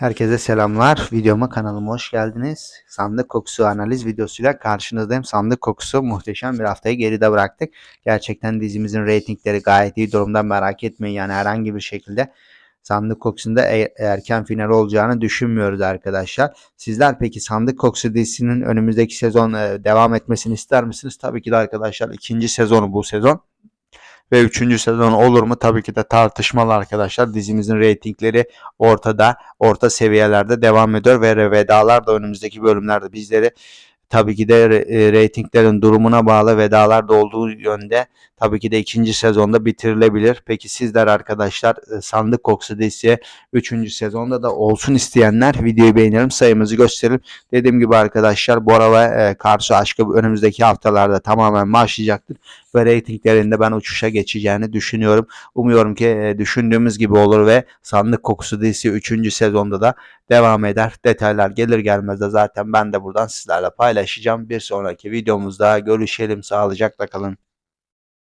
Herkese selamlar. Videoma kanalıma hoş geldiniz. Sandık kokusu analiz videosuyla karşınızdayım. Sandık kokusu muhteşem bir haftayı geride bıraktık. Gerçekten dizimizin reytingleri gayet iyi durumda merak etmeyin. Yani herhangi bir şekilde sandık kokusunda e- erken final olacağını düşünmüyoruz arkadaşlar. Sizler peki sandık kokusu dizisinin önümüzdeki sezon e, devam etmesini ister misiniz? Tabii ki de arkadaşlar ikinci sezonu bu sezon ve üçüncü sezon olur mu? Tabii ki de tartışmalı arkadaşlar. Dizimizin reytingleri ortada, orta seviyelerde devam ediyor ve vedalar da önümüzdeki bölümlerde bizleri tabii ki de e, reytinglerin durumuna bağlı vedalar da olduğu yönde tabii ki de ikinci sezonda bitirilebilir. Peki sizler arkadaşlar e, Sandık Kokusu dizisi 3. sezonda da olsun isteyenler videoyu beğenelim sayımızı gösterelim. Dediğim gibi arkadaşlar Bora ve Karsu aşkı önümüzdeki haftalarda tamamen başlayacaktır ve reytinglerinde ben uçuşa geçeceğini düşünüyorum. Umuyorum ki e, düşündüğümüz gibi olur ve Sandık Kokusu dizisi 3. sezonda da devam eder. Detaylar gelir gelmez de zaten ben de buradan sizlerle paylaşacağım. Bir sonraki videomuzda görüşelim. Sağlıcakla kalın.